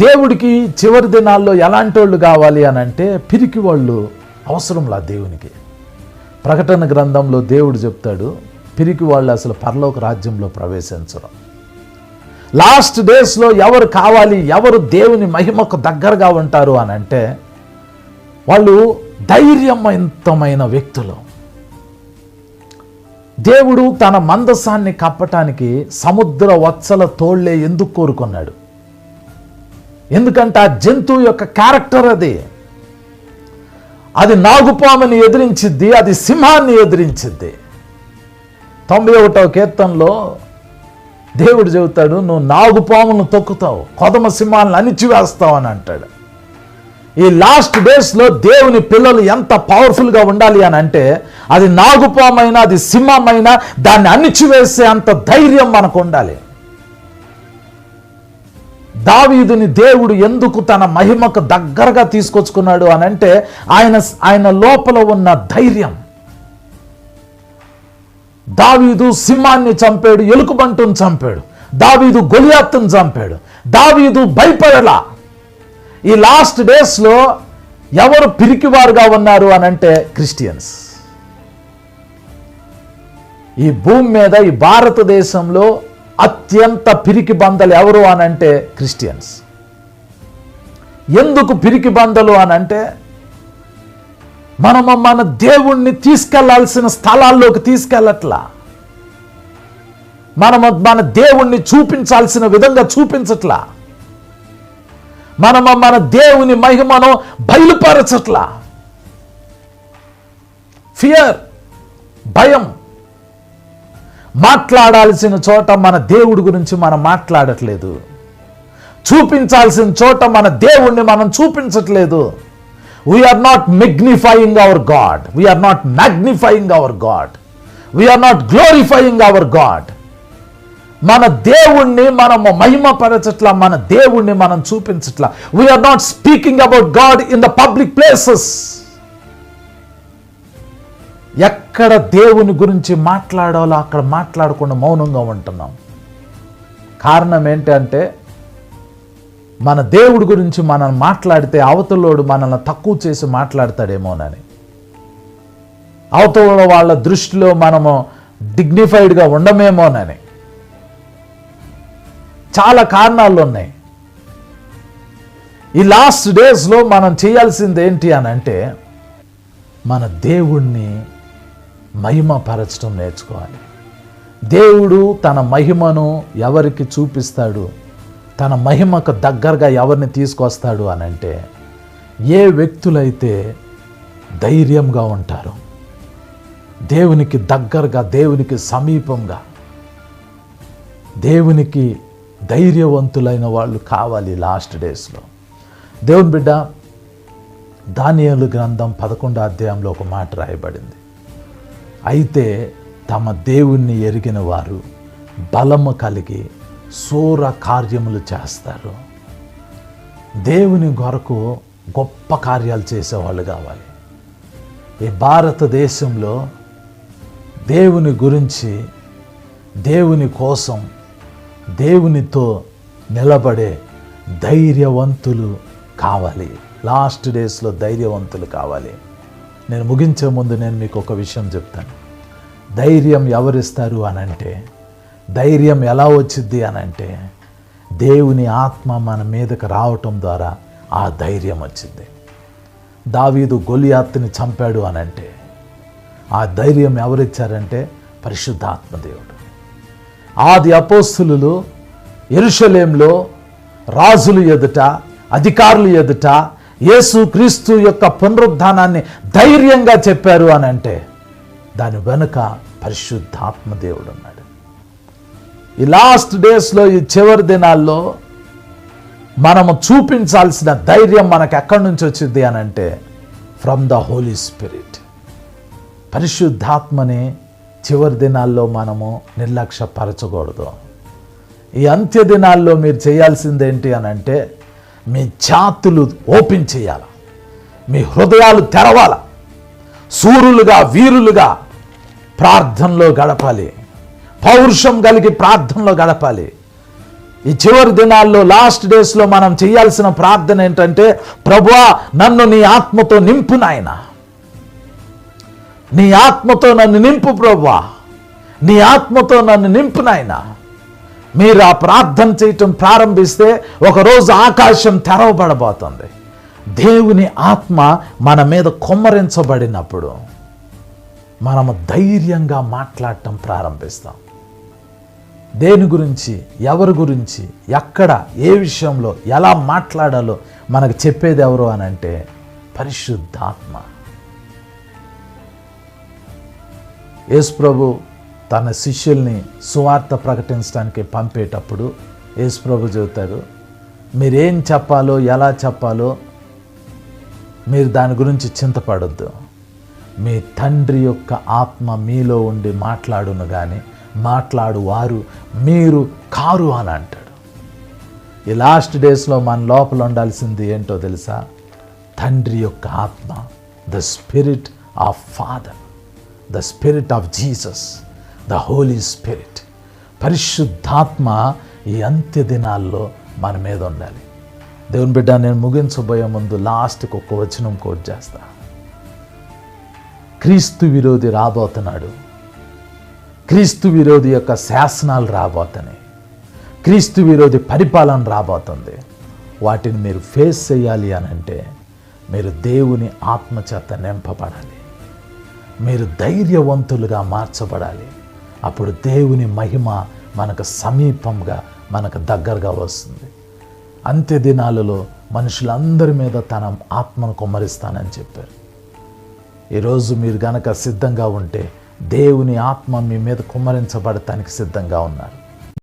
దేవుడికి చివరి దినాల్లో ఎలాంటి వాళ్ళు కావాలి అని అంటే పిరికి వాళ్ళు అవసరంలా దేవునికి. ప్రకటన గ్రంథంలో దేవుడు చెప్తాడు పిరికి వాళ్ళు అసలు పరలోక రాజ్యంలో ప్రవేశించరు. లాస్ట్ డేస్లో ఎవరు కావాలి ఎవరు దేవుని మహిమకు దగ్గరగా ఉంటారు అని అంటే వాళ్ళు ధైర్యవంతమైన వ్యక్తులు. దేవుడు తన మందసాన్ని కప్పటానికి సముద్ర వత్సల తోళ్ళే ఎందుకు కోరుకున్నాడు? ఎందుకంటే ఆ జంతువు యొక్క క్యారెక్టర్ అది. అది నాగుపాముని ఎదిరించిద్ది అది సింహాన్ని ఎదిరించిద్ది. తొంభై ఒకటవ కీర్తనలో దేవుడు చెబుతాడు నువ్వు నాగుపామును తొక్కుతావు కొదమ సింహాలను అణిచివేస్తావు అని అంటాడు. ఈ లాస్ట్ డేస్లో దేవుని పిల్లలు ఎంత పవర్ఫుల్గా ఉండాలి అని అంటే అది నాగుపామైనా అది సింహమైనా దాన్ని అణిచివేసే అంత ధైర్యం మనకు ఉండాలి. దావీదుని దేవుడు ఎందుకు తన మహిమకు దగ్గరగా తీసుకొచ్చుకున్నాడు అని అంటే ఆయన ఆయన లోపల ఉన్న ధైర్యం. దావీదు సింహాన్ని చంపాడు ఎలుకబంటును చంపాడు దావీదు గొలియాత్తును చంపాడు దావీదు భయపడలా. ఈ లాస్ట్ డేస్లో ఎవరు పిరికివారుగా ఉన్నారు అని అంటే క్రిస్టియన్స్. ఈ భూమి మీద ఈ భారతదేశంలో అత్యంత పిరికి బందలు ఎవరు అని అంటే క్రిస్టియన్స్. ఎందుకు పిరికి బందలు అని అంటే మనము మన దేవుణ్ణి తీసుకెళ్ళాల్సిన స్థలాల్లోకి తీసుకెళ్ళట్లా. మనము మన దేవుణ్ణి చూపించాల్సిన విధంగా చూపించట్లా. మనము మన దేవుని మహిమను బయలుపరచట్లా. ఫియర్ భయం మాట్లాడాల్సిన చోట మన దేవుడి గురించి మనం మాట్లాడట్లేదు. చూపించాల్సిన చోట మన దేవుణ్ణి మనం చూపించట్లేదు. We are not magnifying our God we are not magnifying our God we are not glorifying our God మన దేవుణ్ణి మనము మహిమపరచట్లా మన దేవుణ్ణి మనం చూపించట్లా. We are not speaking about God in the public places ఎక్కడ దేవుని గురించి మాట్లాడాలో అక్కడ మాట్లాడకుండా మౌనంగా ఉంటున్నాం. కారణం ఏంటంటే మన దేవుడి గురించి మనం మాట్లాడితే అవతలోడు మనల్ని తక్కువ చేసి మాట్లాడతాడేమోనని. అవతల వాళ్ళ దృష్టిలో మనము డిగ్నిఫైడ్గా ఉండమేమోనని. చాలా కారణాలు ఉన్నాయి. ఈ లాస్ట్ డేస్లో మనం చేయాల్సింది ఏంటి అని అంటే మన దేవుణ్ణి మహిమపరచడం నేర్చుకోవాలి. దేవుడు తన మహిమను ఎవరికి చూపిస్తాడు? తన మహిమకు దగ్గరగా ఎవరిని తీసుకొస్తాడు అని అంటే ఏ వ్యక్తులైతే ధైర్యంగా ఉంటారో దేవునికి దగ్గరగా దేవునికి సమీపంగా దేవునికి ధైర్యవంతులైన వాళ్ళు కావాలి లాస్ట్ డేస్లో. దేవుని బిడ్డ దానియాలు గ్రంథం పదకొండో అధ్యాయంలో ఒక మాట రాయబడింది. అయితే తమ దేవుణ్ణి ఎరిగిన వారు బలము కలిగి శూర కార్యములు చేస్తారు. దేవుని కొరకు గొప్ప కార్యాలు చేసేవాళ్ళు కావాలి. ఈ భారతదేశంలో దేవుని గురించి దేవుని కోసం దేవునితో నిలబడే ధైర్యవంతులు కావాలి. లాస్ట్ డేస్లో ధైర్యవంతులు కావాలి. నేను ముగించే ముందు నేను మీకు ఒక విషయం చెప్తాను. ధైర్యం ఎవరిస్తారు అని అంటే ధైర్యం ఎలా వచ్చింది అని అంటే దేవుని ఆత్మ మన మీదకు రావటం ద్వారా ఆ ధైర్యం వచ్చింది. దావీదు గొలియాత్ని చంపాడు అని అంటే ఆ ధైర్యం ఎవరిచ్చారంటే పరిశుద్ధాత్మదేవుడు ఆది అపోస్తులు ఎరుషలేంలో రాజులు ఎదుట అధికారులు ఎదుట యేసు క్రీస్తు యొక్క పునరుద్ధానాన్ని ధైర్యంగా చెప్పారు అని అంటే దాని వెనుక పరిశుద్ధాత్మ దేవుడు ఉన్నాడు. ఈ లాస్ట్ డేస్లో ఈ చివరి దినాల్లో మనము చూపించాల్సిన ధైర్యం మనకు ఎక్కడి నుంచి వచ్చింది అని అంటే ఫ్రమ్ ద హోలీ స్పిరిట్ పరిశుద్ధాత్మని చివరి దినాల్లో మనము నిర్లక్ష్యపరచకూడదు. ఈ అంత్య దినాల్లో మీరు చేయాల్సిందేంటి అని అంటే మీ ఛాతులు ఓపెన్ చేయాలి? మీ హృదయాలు తెరవాల? సూరులుగా వీరులుగా ప్రార్థనలో గడపాలి. పౌరుషం కలిగి ప్రార్థనలో గడపాలి. ఈ చివరి దినాల్లో లాస్ట్ డేస్లో మనం చేయాల్సిన ప్రార్థన ఏంటంటే ప్రభువా నన్ను నీ ఆత్మతో నింపు నాయన. నీ ఆత్మతో నన్ను నింపు ప్రభువా నీ ఆత్మతో నన్ను నింపు నాయనా. మీరు ఆ ప్రార్థన చేయటం ప్రారంభిస్తే ఒకరోజు ఆకాశం తెరవబడబోతుంది. దేవుని ఆత్మ మన మీద కొమ్మరించబడినప్పుడు మనము ధైర్యంగా మాట్లాడటం ప్రారంభిస్తాం. దేని గురించి ఎవరి గురించి ఎక్కడ ఏ విషయంలో ఎలా మాట్లాడాలో మనకు చెప్పేది ఎవరు అని అంటే పరిశుద్ధాత్మ. యేసు ప్రభు తన శిష్యుల్ని సువార్త ప్రకటించడానికి పంపేటప్పుడు యేసుప్రభు చెబుతారు మీరేం చెప్పాలో ఎలా చెప్పాలో మీరు దాని గురించి చింతపడద్దు. మీ తండ్రి యొక్క ఆత్మ మీలో ఉండి మాట్లాడును కానీ మాట్లాడు వారు మీరు కారు అని అంటాడు. ఈ లాస్ట్ డేస్లో మన లోపల ఉండాల్సింది ఏంటో తెలుసా? తండ్రి యొక్క ఆత్మ the spirit of father the spirit of Jesus. The Holy Spirit. పరిశుద్ధాత్మ ఈ అంత్య దినాల్లో మన మీద ఉండాలి. దేవుని బిడ్డ నేను ముగించబోయే ముందు లాస్ట్కి ఒక్క వచనం కోట్ చేస్తా. క్రీస్తు విరోధి రాబోతున్నాడు. క్రీస్తు విరోధి యొక్క శాసనాలు రాబోతున్నాయి. క్రీస్తు విరోధి పరిపాలన రాబోతుంది. వాటిని మీరు ఫేస్ చేయాలి అని అంటే మీరు దేవుని ఆత్మచేత నింపబడాలి. మీరు ధైర్యవంతులుగా మార్చబడాలి. అప్పుడు దేవుని మహిమ మనకు సమీపంగా మనకు దగ్గరగా వస్తుంది. అంత్య దినాలలో మనుషులందరి మీద తన ఆత్మను కుమ్మరిస్తానని చెప్పారు. ఈరోజు మీరు గనక సిద్ధంగా ఉంటే దేవుని ఆత్మ మీ మీద కుమ్మరించబడటానికి సిద్ధంగా ఉన్నారు.